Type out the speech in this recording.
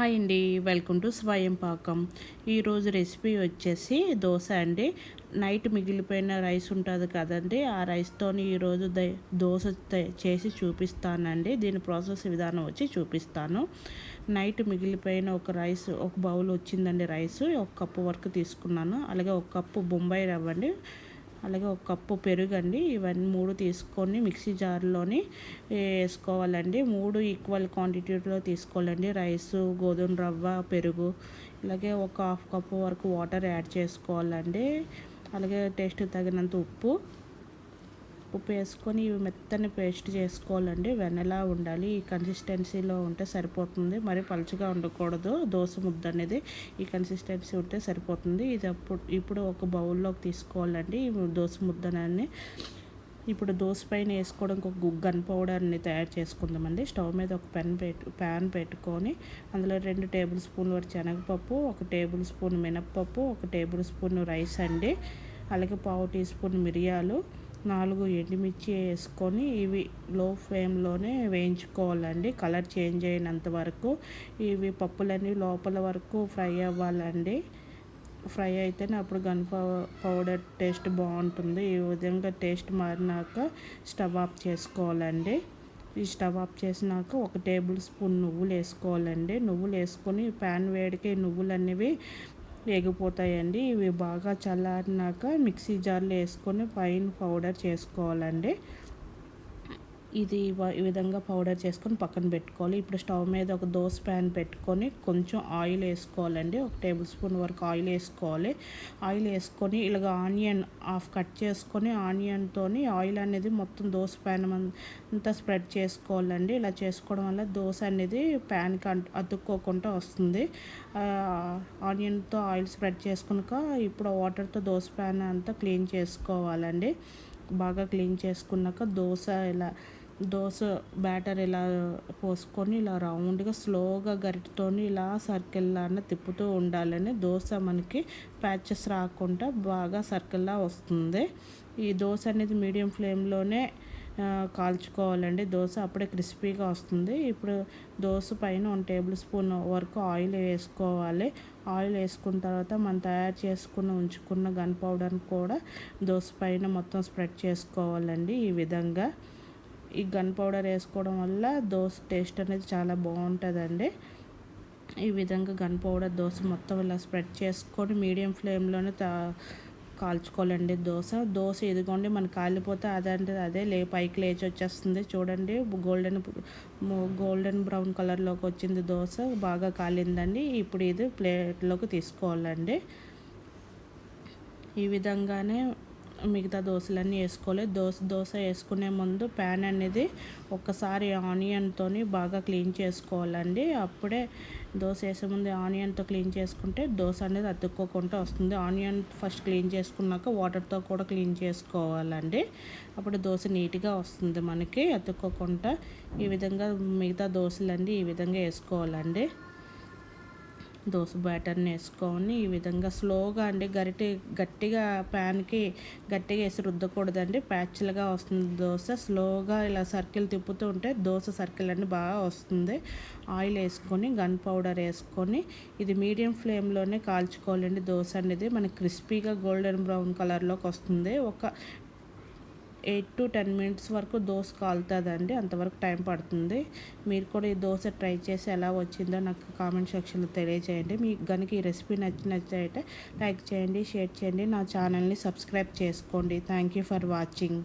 Hi అండి welcome to స్వయం పాకం. ఈరోజు రెసిపీ వచ్చేసి దోశ అండి. నైట్ మిగిలిపోయిన రైస్ ఉంటుంది కదండి ఆ రైస్తో ఈరోజు దోశ చేసి చూపిస్తానండి. దీని ప్రాసెస్ విధానం వచ్చి చూపిస్తాను. నైట్ మిగిలిపోయిన ఒక రైస్ ఒక బౌల్ వచ్చిందండి రైస్. ఒక కప్పు వరకు తీసుకున్నాను. అలాగే ఒక కప్పు బొంబాయి రవ్వండి. అలాగే ఒక కప్పు పెరుగు అండి. ఇవన్నీ మూడు తీసుకొని మిక్సీ జార్లోని వేసుకోవాలండి. మూడు ఈక్వల్ క్వాంటిటీలో తీసుకోవాలండి. రైస్ గోధుమ రవ్వ పెరుగు. ఇలాగే ఒక హాఫ్ కప్పు వరకు వాటర్ యాడ్ చేసుకోవాలండి. అలాగే టేస్ట్ తగినంత ఉప్పు. ఉప్పు వేసుకొని ఇవి మెత్తని పేస్ట్ చేసుకోవాలండి. వెనలా ఉండాలి. ఈ కన్సిస్టెన్సీలో ఉంటే సరిపోతుంది. మరి పలుచగా ఉండకూడదు. దోశ ముద్ద అనేది ఈ కన్సిస్టెన్సీ ఉంటే సరిపోతుంది. ఇది అప్పుడు ఇప్పుడు ఒక బౌల్లోకి తీసుకోవాలండి. దోశ ముద్దనని ఇప్పుడు దోశ పైన వేసుకోవడానికి ఒక గన్ పౌడర్ని తయారు చేసుకుందామండి. స్టవ్ మీద ఒక పెన్ పెట్టు ప్యాన్ పెట్టుకొని అందులో రెండు టేబుల్ స్పూన్ వరకు శనగపప్పు ఒక టేబుల్ స్పూన్ మినప్పప్పు ఒక టేబుల్ స్పూన్ రైస్ అండి. అలాగే పావు టీ స్పూన్ మిరియాలు నాలుగు ఎండుమిర్చి వేసుకొని ఇవి లో ఫ్లేమ్లోనే వేయించుకోవాలండి. కలర్ చేంజ్ అయినంత వరకు ఇవి పప్పులన్నీ లోపల వరకు ఫ్రై అవ్వాలండి. ఫ్రై అయితేనే అప్పుడు గన్ పౌడర్ టేస్ట్ బాగుంటుంది. ఈ విధంగా టేస్ట్ మారినాక స్టవ్ ఆఫ్ చేసుకోవాలండి. ఈ స్టవ్ ఆఫ్ చేసినాక ఒక టేబుల్ స్పూన్ నువ్వులు వేసుకోవాలండి. నువ్వులు వేసుకొని ప్యాన్ వేడికి నువ్వులు అనేవి వేగిపోతాయండి ఇవి బాగా చల్లారినాక మిక్సీ జార్లో వేసుకొని ఫైన్ పౌడర్ చేసుకోవాలండి. ఇది ఈ విధంగా పౌడర్ చేసుకొని పక్కన పెట్టుకోవాలి. ఇప్పుడు స్టవ్ మీద ఒక దోశ ప్యాన్ పెట్టుకొని కొంచెం ఆయిల్ వేసుకోవాలండి. ఒక టేబుల్ స్పూన్ వరకు ఆయిల్ వేసుకోవాలి. ఆయిల్ వేసుకొని ఇలాగ ఆనియన్ హాఫ్ కట్ చేసుకొని ఆనియన్తో ఆయిల్ అనేది మొత్తం దోశ ప్యాన్ అంతా స్ప్రెడ్ చేసుకోవాలండి. ఇలా చేసుకోవడం వల్ల దోశ అనేది ప్యాన్కి అతుక్కోకుండా వస్తుంది. ఆనియన్తో ఆయిల్ స్ప్రెడ్ చేసుకున్నాక ఇప్పుడు వాటర్తో దోశ ప్యాన్ అంతా క్లీన్ చేసుకోవాలండి. బాగా క్లీన్ చేసుకున్నాక దోశ ఇలా దోశ బ్యాటర్ ఇలా పోసుకొని ఇలా రౌండ్గా స్లోగా గరిటతోని ఇలా సర్కిల్లాన తిప్పుతూ ఉండాలని దోశ మనకి ప్యాచెస్ రాకుండా బాగా సర్కిల్లా వస్తుంది. ఈ దోశ అనేది మీడియం ఫ్లేమ్లోనే కాల్చుకోవాలండి. దోశ అప్పుడే క్రిస్పీగా వస్తుంది. ఇప్పుడు దోశ పైన వన్ టేబుల్ స్పూన్ వరకు ఆయిల్ వేసుకోవాలి. ఆయిల్ వేసుకున్న తర్వాత మనం తయారు చేసుకున్న ఉంచుకున్న గన్ పౌడర్ని కూడా దోశ పైన మొత్తం స్ప్రెడ్ చేసుకోవాలండి ఈ విధంగా. ఈ గన్ పౌడర్ వేసుకోవడం వల్ల దోశ టేస్ట్ అనేది చాలా బాగుంటుందండి. ఈ విధంగా గన్ పౌడర్ దోశ మొత్తం ఇలా స్ప్రెడ్ చేసుకొని మీడియం ఫ్లేమ్లోనే తా కాల్చుకోవాలండి దోశ. దోశ ఎదుగుండి మనకి కాలిపోతే అదంటే అదే లే పైకి లేచి వచ్చేస్తుంది. చూడండి గోల్డెన్ గోల్డెన్ బ్రౌన్ కలర్లోకి వచ్చింది దోశ. బాగా కాలిందండి. ఇప్పుడు ఇది ప్లేట్లోకి తీసుకోవాలండి. ఈ విధంగానే మిగతా దోశలన్నీ వేసుకోవాలి. దోశ దోశ వేసుకునే ముందు ప్యాన్ అనేది ఒక్కసారి ఆనియన్తో బాగా క్లీన్ చేసుకోవాలండి. అప్పుడే దోశ వేసే ముందు ఆనియన్తో క్లీన్ చేసుకుంటే దోశ అనేది అతుక్కోకుండా వస్తుంది. ఆనియన్ ఫస్ట్ క్లీన్ చేసుకున్నాక వాటర్తో కూడా క్లీన్ చేసుకోవాలండి. అప్పుడు దోశ నీట్గా వస్తుంది మనకి. అతుక్కోకుండా ఈ విధంగా మిగతా దోశలన్నీ ఈ విధంగా వేసుకోవాలండి. దోశ బ్యాటర్ని వేసుకొని ఈ విధంగా స్లోగా అండి. గరిటె గట్టిగా ప్యాన్కి గట్టిగా వేసి రుద్దకూడదండి. ప్యాచ్లుగా వస్తుంది దోశ. స్లోగా ఇలా సర్కిల్ తిప్పుతూ ఉంటే దోశ సర్కిల్ అండి బాగా వస్తుంది. ఆయిల్ వేసుకొని గన్ పౌడర్ వేసుకొని ఇది మీడియం ఫ్లేమ్లోనే కాల్చుకోవాలండి దోశ అనేది. మనకి క్రిస్పీగా గోల్డెన్ బ్రౌన్ కలర్లోకి వస్తుంది. ఒక ఎయిట్ టు టెన్ మినిట్స్ వరకు దోశ కాలుతుందండి. అంతవరకు టైం పడుతుంది. మీరు కూడా ఈ దోశ ట్రై చేసి ఎలా వచ్చిందో నాకు కామెంట్ సెక్షన్లో తెలియజేయండి మీకు కనుక ఈ రెసిపీ నచ్చినట్లయితే లైక్ చేయండి షేర్ చేయండి. నా ఛానల్ని సబ్స్క్రైబ్ చేసుకోండి. Thank you for watching.